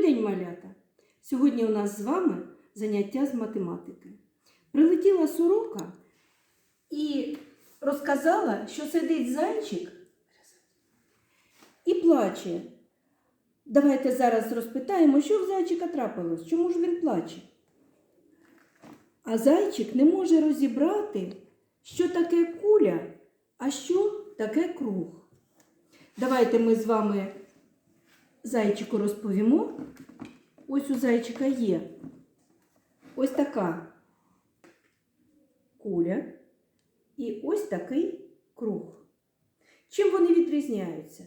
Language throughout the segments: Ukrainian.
Добрий день, малята! Сьогодні у нас з вами заняття з математики. Прилетіла сорока і розказала, що сидить зайчик і плаче. Давайте зараз розпитаємо, що в зайчика трапилось, чому ж він плаче. А зайчик не може розібрати, що таке куля, а що таке круг. Давайте ми з вами зайчику розповімо. Ось у зайчика є ось така куля і ось такий круг. Чим вони відрізняються?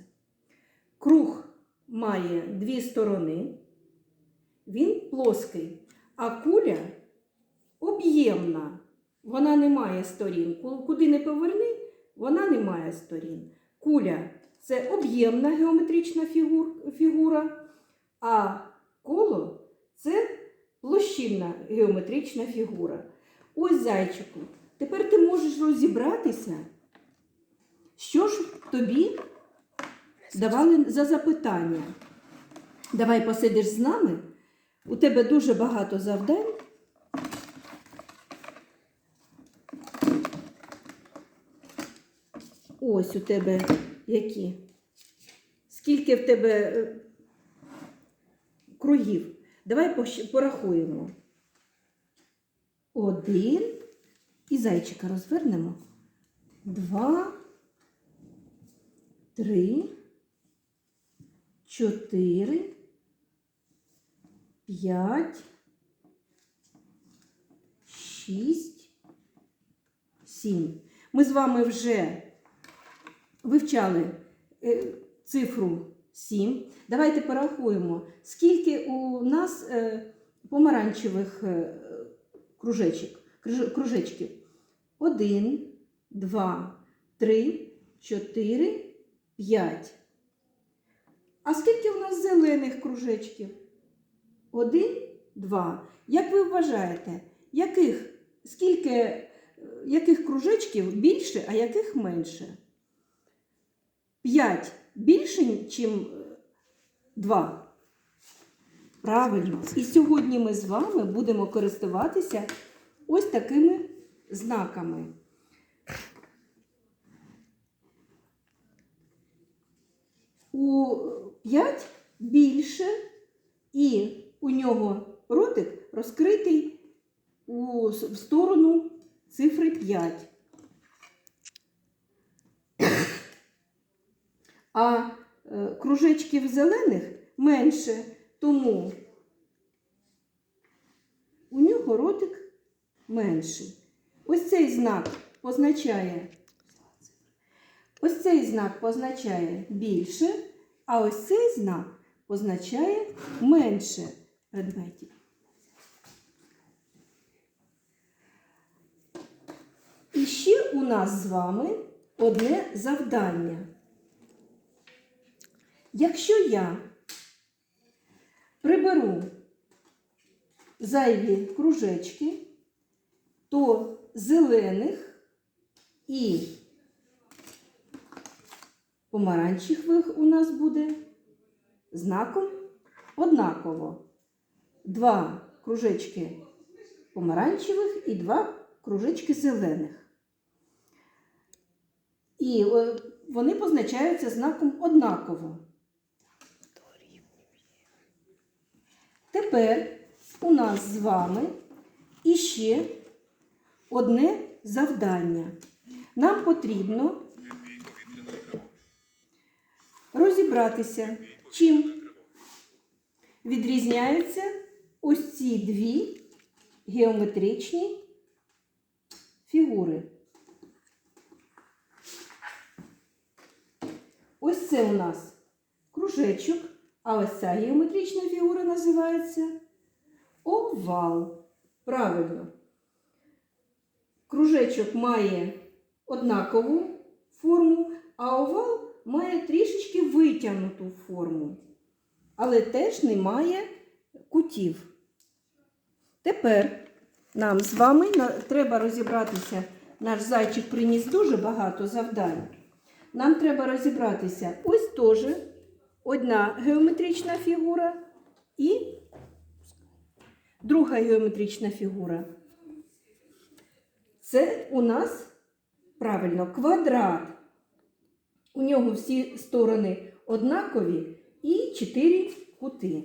Круг має дві сторони, він плоский, а куля об'ємна. Вона не має сторін. Куди не поверни, вона не має сторін. Куля це об'ємна геометрична фігур- фігура, а коло це площинна геометрична фігура. Ось зайчику. Тепер ти можеш розібратися, що ж тобі давали за запитання. Давай посидиш з нами. У тебе дуже багато завдань. Ось у тебе які. Скільки в тебе е, кругів? Давай порахуємо. Один. І зайчика розвернемо. Два. Три. Чотири. П'ять. Шість. Сім. Ми з вами вже вивчали е, цифру 7. Давайте порахуємо, скільки у нас е, помаранчевих е, кружечок, кружечків. 1, 2, 3, 4, 5. А скільки у нас зелених кружечків? 1, 2. Як ви вважаєте, яких, скільки, яких кружечків більше, а яких менше? 5 більше, ніж 2. Правильно. І сьогодні ми з вами будемо користуватися ось такими знаками. У 5 більше, і у нього ротик розкритий у, в сторону цифри 5. А е, кружечків зелених менше, тому у нього ротик менший. Ось цей знак позначає. Ось цей знак позначає більше, а ось цей знак позначає менше предметів. І ще у нас з вами одне завдання. Якщо я приберу зайві кружечки, то зелених і помаранчевих у нас буде знаком однаково. Два кружечки помаранчевих і два кружечки зелених. І е, вони позначаються знаком однаково. Тепер у нас з вами іще одне завдання. Нам потрібно розібратися, чим відрізняються ось ці дві геометричні фігури. Ось це у нас кружечок, а ось ця геометрична фігура називається овал. Правильно. Кружечок має однакову форму, а овал має трішечки витягнуту форму, але теж не має кутів. Тепер нам з вами треба розібратися. Наш зайчик приніс дуже багато завдань. Нам треба розібратися ось теж одна геометрична фігура, І друга геометрична фігура. Це у нас правильно квадрат. У нього всі сторони однакові і чотири кути.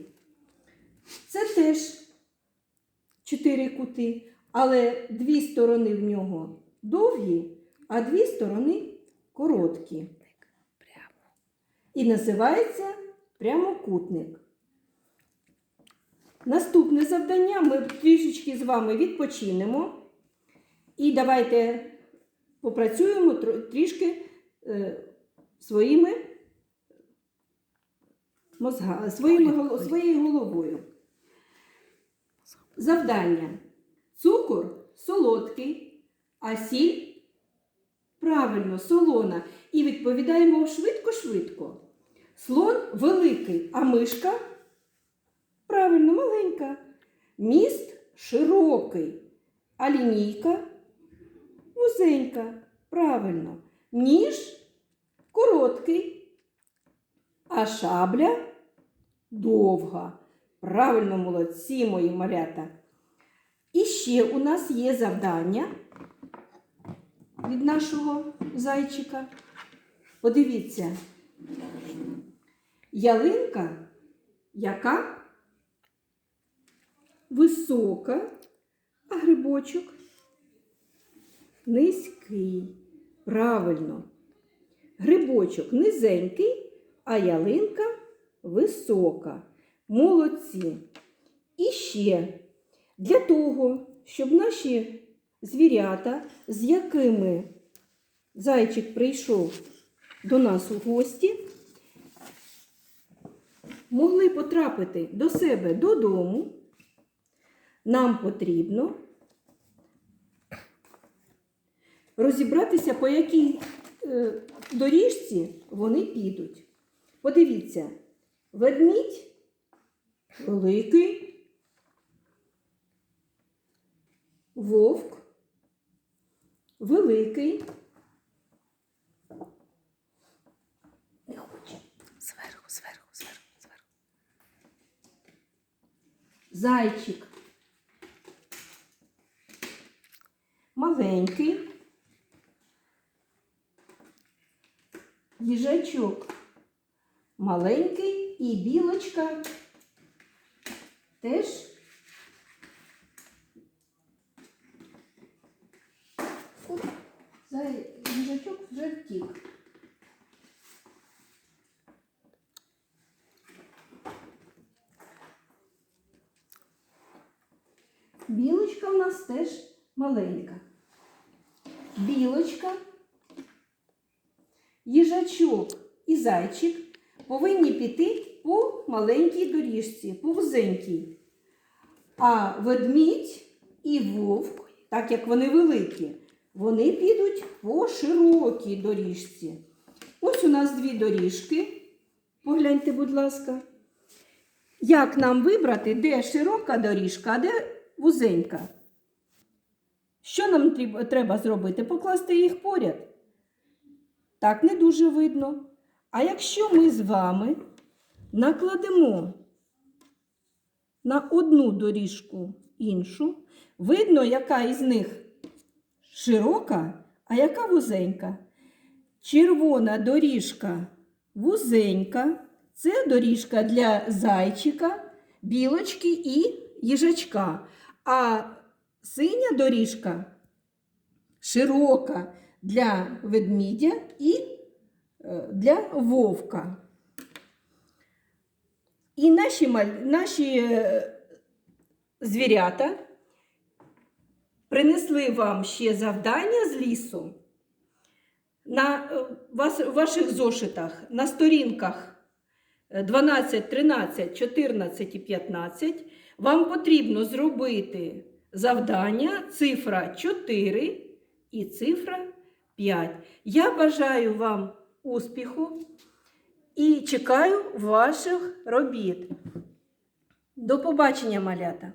Це теж чотири кути, але дві сторони в нього довгі, а дві сторони короткі. І називається прямокутник. Наступне завдання ми трішечки з вами відпочинемо. І давайте попрацюємо трішки е, своїми мозга, своїми, своєю головою. Завдання. Цукор солодкий, а сіль правильно, солона. І відповідаємо швидко-швидко. Слон великий, а мишка правильно, маленька. Міст широкий, а лінійка вузенька. Правильно. Ніж короткий, а шабля довга. Правильно, молодці, мої малята. І ще у нас є завдання від нашого зайчика. Подивіться. Ялинка, яка висока, а грибочок низький. Правильно. Грибочок низенький, а ялинка висока. Молодці. І ще для того, щоб наші звірята, з якими зайчик прийшов до нас у гості, могли потрапити до себе додому, нам потрібно розібратися, по якій е, доріжці вони підуть. Подивіться, ведмідь великий, вовк великий. Не хоче. Зверху, зверху, зверху, зверху. Зайчик. Маленький. Їжачок. Маленький і білочка теж. Оп, зай- Їжачок вже втік. Білочка в нас теж маленька. Білочка, їжачок і зайчик повинні піти по маленькій доріжці, по вузенькій. А ведмідь і вовк, так як вони великі, вони підуть по широкій доріжці. Ось у нас дві доріжки. Погляньте, будь ласка. Як нам вибрати, де широка доріжка, а де вузенька? Що нам треба зробити? Покласти їх поряд? Так не дуже видно. А якщо ми з вами накладемо на одну доріжку іншу, видно, яка із них широка, а яка вузенька. Червона доріжка вузенька. Це доріжка для зайчика, білочки і їжачка. А синя доріжка широка для ведмідя і е, для вовка. І наші, наші е, звірята принесли вам ще завдання з лісу. На е, ваших зошитах на сторінках 12, 13, 14 і 15 вам потрібно зробити завдання цифра 4 і цифра 5. Я бажаю вам успіху і чекаю ваших робіт. До побачення, малята!